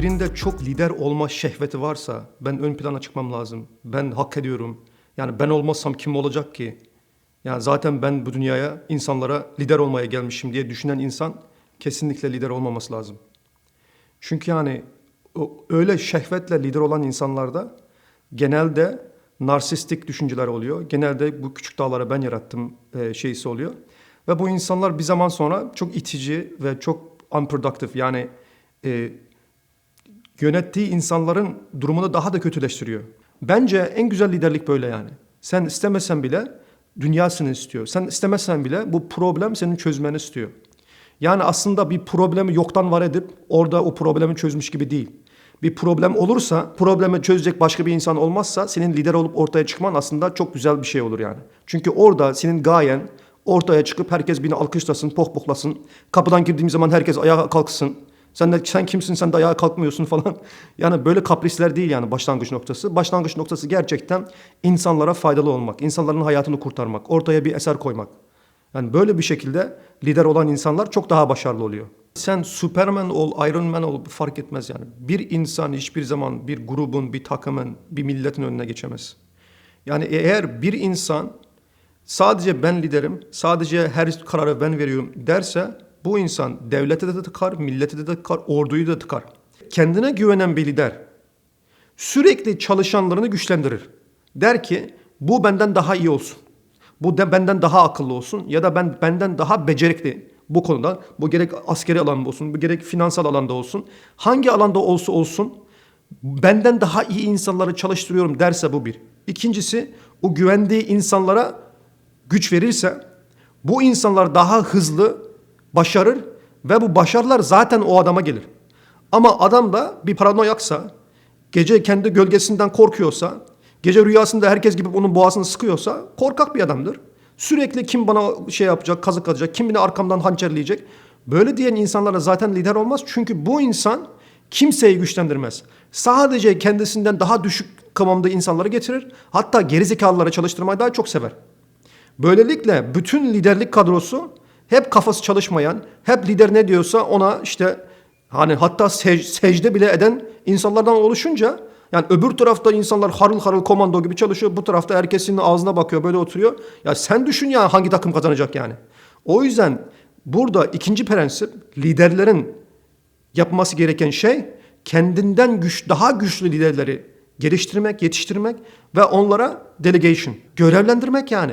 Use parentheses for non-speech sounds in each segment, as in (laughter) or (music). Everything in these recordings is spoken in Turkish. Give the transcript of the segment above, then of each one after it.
birinde çok lider olma şehveti varsa ben ön plana çıkmam lazım. Ben hak ediyorum. Yani ben olmazsam kim olacak ki? Yani zaten ben bu dünyaya insanlara lider olmaya gelmişim diye düşünen insan kesinlikle lider olmaması lazım. Çünkü yani öyle şehvetle lider olan insanlarda genelde narsistik düşünceler oluyor. Genelde bu küçük dağlara ben yarattım e, şeysi oluyor. Ve bu insanlar bir zaman sonra çok itici ve çok unproductive yani e, yönettiği insanların durumunu daha da kötüleştiriyor. Bence en güzel liderlik böyle yani. Sen istemesen bile dünyasını istiyor. Sen istemezsen bile bu problem senin çözmeni istiyor. Yani aslında bir problemi yoktan var edip orada o problemi çözmüş gibi değil. Bir problem olursa, problemi çözecek başka bir insan olmazsa senin lider olup ortaya çıkman aslında çok güzel bir şey olur yani. Çünkü orada senin gayen ortaya çıkıp herkes beni alkışlasın, pohpohlasın. Kapıdan girdiğim zaman herkes ayağa kalksın. Sen de sen kimsin sen de ayağa kalkmıyorsun falan. (laughs) Yani böyle kaprisler değil yani başlangıç noktası. Başlangıç noktası gerçekten insanlara faydalı olmak, insanların hayatını kurtarmak, ortaya bir eser koymak. Yani böyle bir şekilde lider olan insanlar çok daha başarılı oluyor. Sen Superman ol, Iron Man ol fark etmez yani. Bir insan hiçbir zaman bir grubun, bir takımın, bir milletin önüne geçemez. Yani eğer bir insan sadece ben liderim, sadece her kararı ben veriyorum derse bu insan devlete de tıkar, millete de tıkar, orduyu da tıkar. Kendine güvenen bir lider sürekli çalışanlarını güçlendirir. Der ki bu benden daha iyi olsun. Bu de benden daha akıllı olsun ya da ben benden daha becerikli bu konuda. Bu gerek askeri alanda olsun, bu gerek finansal alanda olsun. Hangi alanda olsa olsun benden daha iyi insanları çalıştırıyorum derse bu bir. İkincisi o güvendiği insanlara güç verirse bu insanlar daha hızlı başarır ve bu başarılar zaten o adama gelir. Ama adam da bir paranoyaksa, gece kendi gölgesinden korkuyorsa, gece rüyasında herkes gibi onun boğazını sıkıyorsa korkak bir adamdır. Sürekli kim bana şey yapacak, kazık atacak, kim beni arkamdan hançerleyecek. Böyle diyen insanlara zaten lider olmaz. Çünkü bu insan kimseyi güçlendirmez. Sadece kendisinden daha düşük kıvamda insanları getirir. Hatta gerizekalıları çalıştırmayı daha çok sever. Böylelikle bütün liderlik kadrosu hep kafası çalışmayan, hep lider ne diyorsa ona işte hani hatta sec- secde bile eden insanlardan oluşunca yani öbür tarafta insanlar harıl harıl komando gibi çalışıyor. Bu tarafta herkesin ağzına bakıyor böyle oturuyor. Ya sen düşün ya hangi takım kazanacak yani. O yüzden burada ikinci prensip liderlerin yapması gereken şey kendinden güç daha güçlü liderleri geliştirmek, yetiştirmek ve onlara delegation, görevlendirmek yani.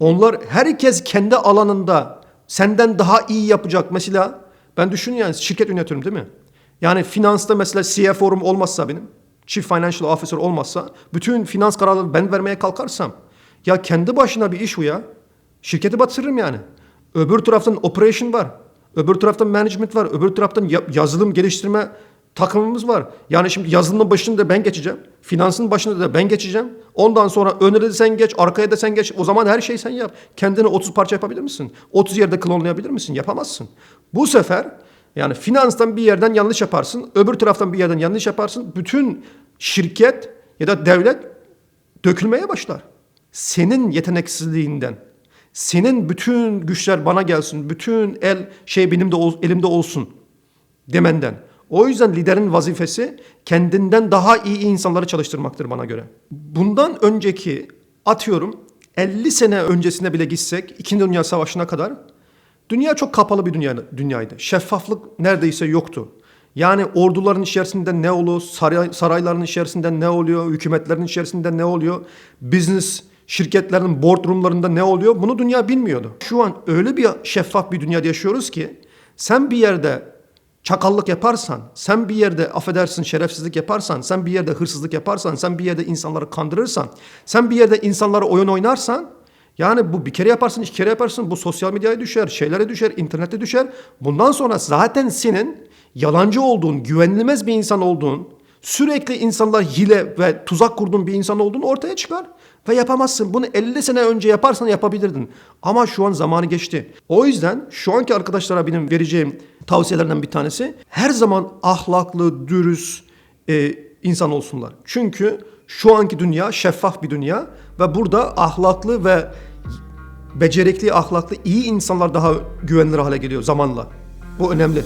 Onlar herkes kendi alanında senden daha iyi yapacak. Mesela ben düşün yani şirket yönetiyorum değil mi? Yani finansta mesela CFO'rum olmazsa benim, Chief Financial Officer olmazsa bütün finans kararları ben vermeye kalkarsam ya kendi başına bir iş bu ya. Şirketi batırırım yani. Öbür taraftan operation var. Öbür taraftan management var. Öbür taraftan ya- yazılım geliştirme takımımız var. Yani şimdi yazılımın başında da ben geçeceğim. Finansın başında da ben geçeceğim. Ondan sonra de sen geç, arkaya da sen geç. O zaman her şeyi sen yap. Kendini 30 parça yapabilir misin? 30 yerde klonlayabilir misin? Yapamazsın. Bu sefer yani finanstan bir yerden yanlış yaparsın. Öbür taraftan bir yerden yanlış yaparsın. Bütün şirket ya da devlet dökülmeye başlar. Senin yeteneksizliğinden. Senin bütün güçler bana gelsin. Bütün el şey benim de elimde olsun demenden. O yüzden liderin vazifesi kendinden daha iyi insanları çalıştırmaktır bana göre. Bundan önceki atıyorum 50 sene öncesine bile gitsek 2. Dünya Savaşı'na kadar dünya çok kapalı bir dünya, dünyaydı. Şeffaflık neredeyse yoktu. Yani orduların içerisinde ne oluyor, saray, sarayların içerisinde ne oluyor, hükümetlerin içerisinde ne oluyor, business şirketlerin boardroomlarında ne oluyor bunu dünya bilmiyordu. Şu an öyle bir şeffaf bir dünyada yaşıyoruz ki sen bir yerde çakallık yaparsan, sen bir yerde affedersin şerefsizlik yaparsan, sen bir yerde hırsızlık yaparsan, sen bir yerde insanları kandırırsan, sen bir yerde insanlara oyun oynarsan, yani bu bir kere yaparsın, iki kere yaparsın, bu sosyal medyaya düşer, şeylere düşer, internete düşer. Bundan sonra zaten senin yalancı olduğun, güvenilmez bir insan olduğun, sürekli insanlar hile ve tuzak kurduğun bir insan olduğun ortaya çıkar. Ve yapamazsın. Bunu 50 sene önce yaparsan yapabilirdin. Ama şu an zamanı geçti. O yüzden şu anki arkadaşlara benim vereceğim tavsiyelerden bir tanesi her zaman ahlaklı, dürüst e, insan olsunlar. Çünkü şu anki dünya şeffaf bir dünya ve burada ahlaklı ve becerikli, ahlaklı, iyi insanlar daha güvenilir hale geliyor zamanla. Bu önemli.